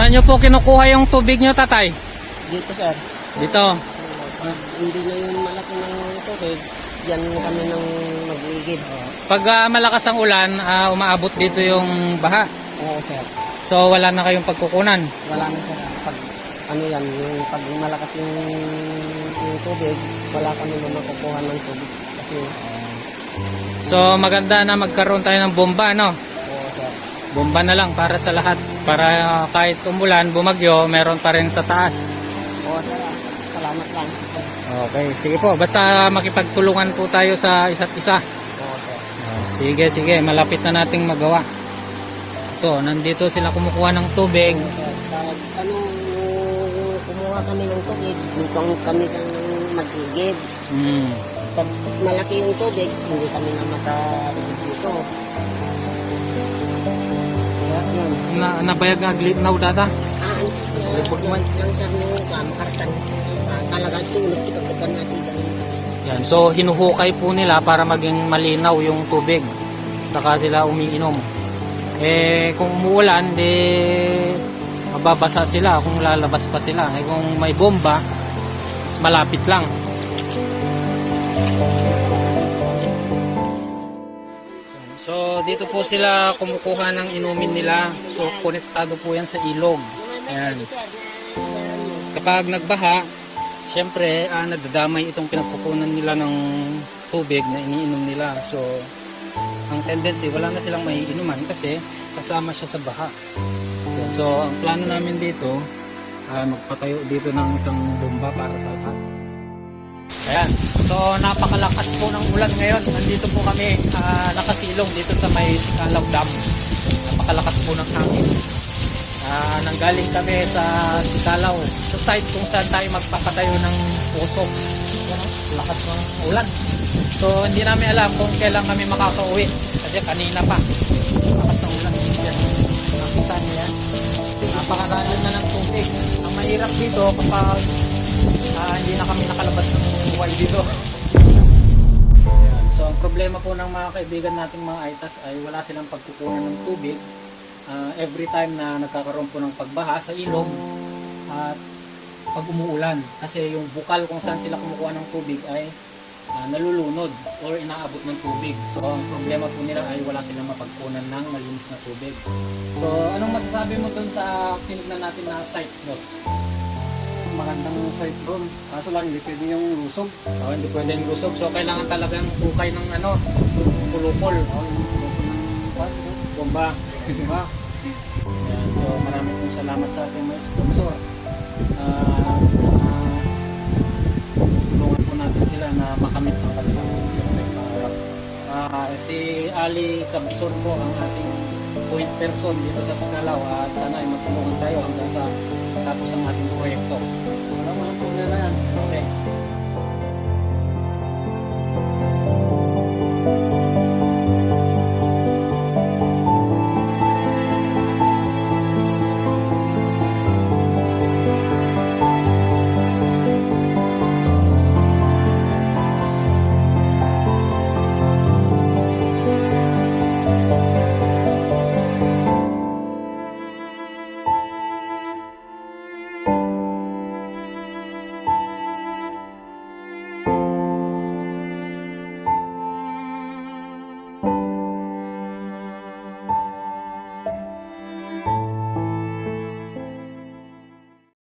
Saan nyo po kinukuha yung tubig nyo, tatay? Dito sir, Dito. pag hindi na yung malaki ng tubig, yan kami nang mag-iigib. Pag ah, malakas ang ulan, ah, umaabot dito yung baha. Oo sir, So wala na kayong pagkukunan. wala na sir. Pag ano yan, yung pag malakas yung, yung tubig, wala kami na makukuha ng tubig. Kasi, So maganda na magkaroon tayo ng bomba, no? Bomba na lang para sa lahat. Para ah, kahit umulan, bumagyo, meron pa rin sa taas. Oo sir, salamat lang. Okay, sige po. Basta makipagtulungan po tayo sa isa't isa. Sir. Ah, Sige, sige. Malapit na nating magawa. Ito, nandito sila kumukuha ng tubig. Ano, kumuha kami ng tubig, dito kami kang mag-iigib. Hmm. Pag malaki yung tubig, hindi kami na makaigib dito. Na, nabayag nga glitnaw data. Report mo. lang sir no, makarasan. Talaga tulog ito pagkakan natin ganun. Yan. So, hinuhukay po nila para maging malinaw yung tubig. Saka sila umiinom. Eh, kung umuulan, di mababasa sila kung lalabas pa sila. Eh, kung may bomba, mas malapit lang. So, dito po sila kumukuha ng inumin nila. So, konektado po yan sa ilog. Ayan. Kapag nagbaha, syempre, ah, nadadamay itong pinagkukunan nila ng tubig na iniinom nila. So, ang tendency, wala na silang maiinuman kasi kasama siya sa baha. So, ang plano namin dito, ah, magpatayo dito ng isang bomba para sa lahat. Ayan. So, napakalakas po ng ulan ngayon. Nandito po kami ah, nakasilong dito sa may Sikalog Dam. Napakalakas po ng hangin. Ah, nanggaling kami sa Sikalaw, sa site kung saan tayo magpapatayo ng puso. Lakas ng ulan. So, hindi namin alam kung kailan kami makakauwi. Kasi kanina pa. Lakas ng ulan. Yan. Nakita niyo. Napakalalim na ng tubig. Ang mahirap dito kapag ah, hindi na buhay dito. So, ang problema po ng mga kaibigan nating mga ITAS ay wala silang pagkukunan ng tubig Ah, every time na nagkakaroon po ng pagbaha sa ilog at pag umuulan kasi yung bukal kung saan sila kumukuha ng tubig ay ah, nalulunod or inaabot ng tubig. So ang problema po nila ay wala silang mapagkunan ng malinis na tubig. So anong masasabi mo dun sa tinignan natin na site, boss? Magandang site doon. Kaso lang, hindi pwede yung lusog. Oh, hindi pwedeng lusog. So kailangan talagang hukay ng ano, kulupol, Oh, yung lusog ng bomba. Diba? Ayan, so maraming pong salamat sa ating mga sponsor. Ah, tulungan po natin sila na makamit ang kanilang siyempre pangarap. Ah, si Ali Cabison po ang ating point person dito sa Sikalao at sana ay matulungan tayo hanggang sa matapos ang ating proyekto. Alam mo po na yan. Okay.